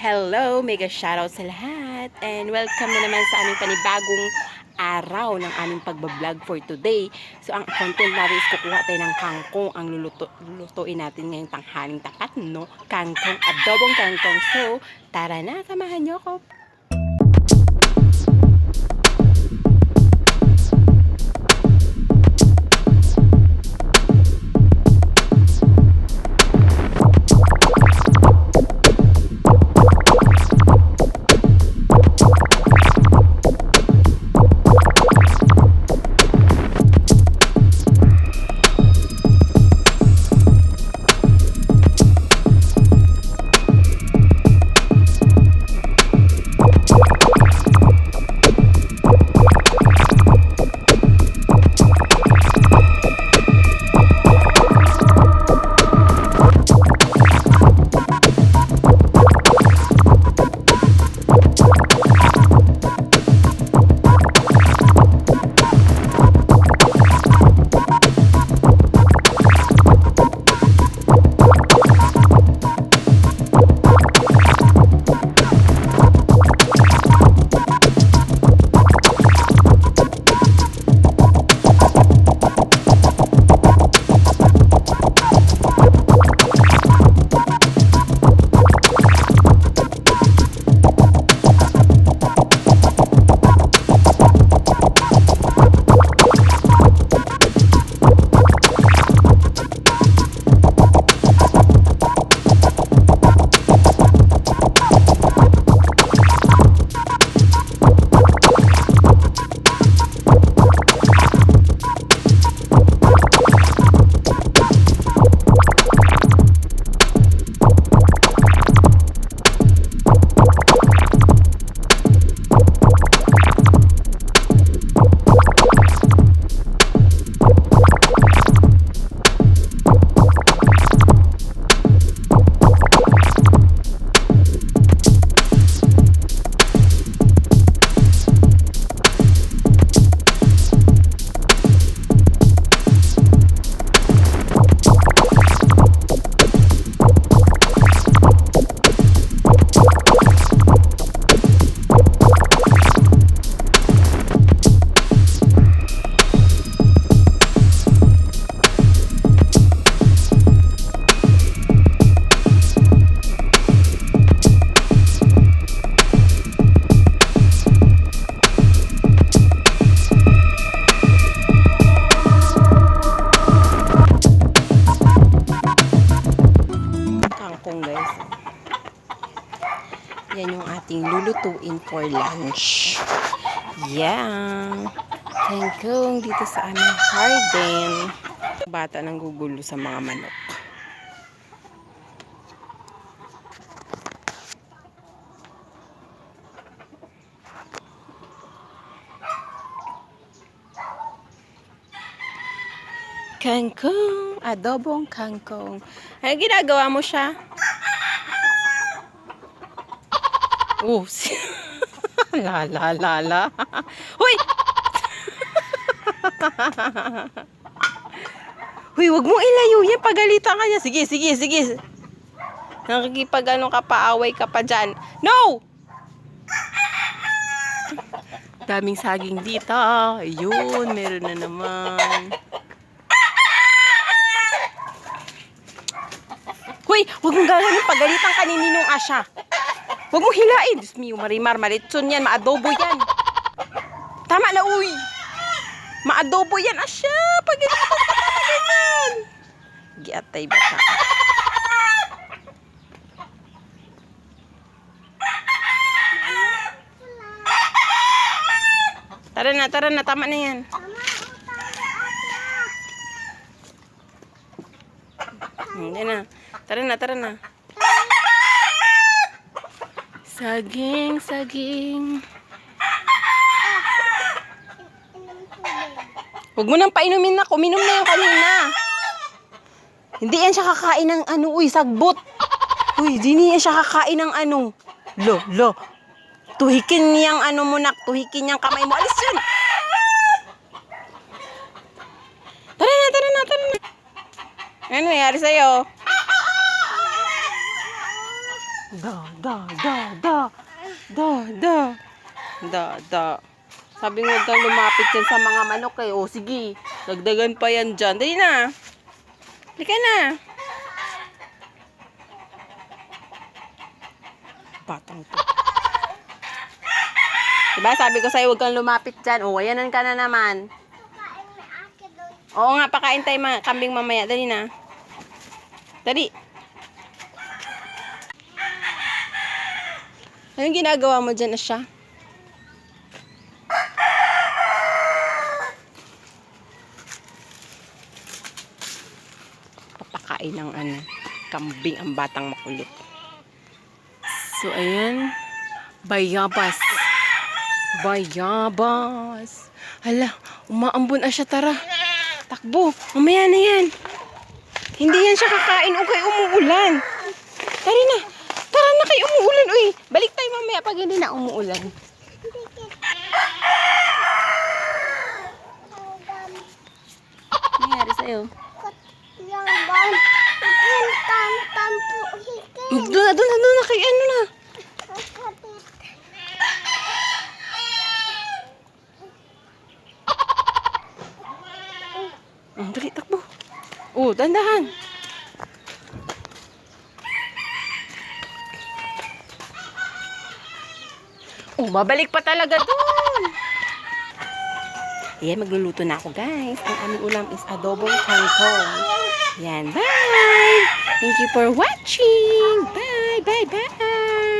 Hello! Mega shoutout sa lahat! And welcome na naman sa aming panibagong araw ng aming pagbablog for today. So, ang content natin is kukuha tayo ng kangkong ang luluto, lulutuin natin ngayong tanghaling tapat, no? Kangkong, adobong kangkong. So, tara na, samahan niyo ako. Kangkong guys. Yan yung ating lulutuin for lunch. Yan. Kangkong dito sa aming garden. Bata nang gugulo sa mga manok. Kangkong, adobong kangkong. Ano ginagawa mo siya? Oh, la la la la. Hoy! Hoy, wag mo ilayo yan. Pagalitan ka niya. Sige, sige, sige. Nakikipag ano ka pa, away ka pa dyan. No! Daming saging dito. Ayun, meron na naman. Hoy, wag mong gaganin pagalitan ka ni Ninong Asya. Wag mong hilain. Diyos mio, marimar, malitson yan, maadobo yan. Tama na, uy. Maadobo yan, Asya. Pagalitan ka ganyan. Giatay ba ka? Tara na, tara na, tama na yan. Hindi na. Tara na, tara na. Saging, saging. Huwag mo nang painumin na. Kuminom na yung kanina. Hindi yan siya kakain ng ano, uy, sagbot. Uy, di niya siya kakain ng ano. Lo, lo. Tuhikin niyang ano mo nak, tuhikin niyang kamay mo. Alis yun. Tara na, tara na, tara na. Ano nangyari sa'yo? Da, da, da, da. Da, da. Da, da. Sabi nga daw lumapit yan sa mga manok eh. O sige, dagdagan pa yan dyan. Dali na. Halika na. Batang to. Diba sabi ko sa'yo huwag kang lumapit dyan. O, ayanan ka na naman. Oo nga, pakain tayo mga kambing mamaya. Dali na. Dali. Anong ginagawa mo dyan, Asya? Papakain ng ano, kambing ang batang makulit. So, ayan. Bayabas. Bayabas. Hala, umaambon na siya, tara. Takbo, mamaya na yan. Hindi yan siya kakain o kay umuulan. Tara na. Tara na kay umuulan. Uy, balik tayo mamaya pag hindi na umuulan. Nangyari sa'yo? Doon na, doon na, doon na kay ano na. Ang dali, takbo. Oh, dandahan. Oh, babalik pa talaga doon. Ayan, magluluto na ako, guys. Ang aming ulam is adobong kangkong. Yan, bye! Thank you for watching! Bye, bye, bye!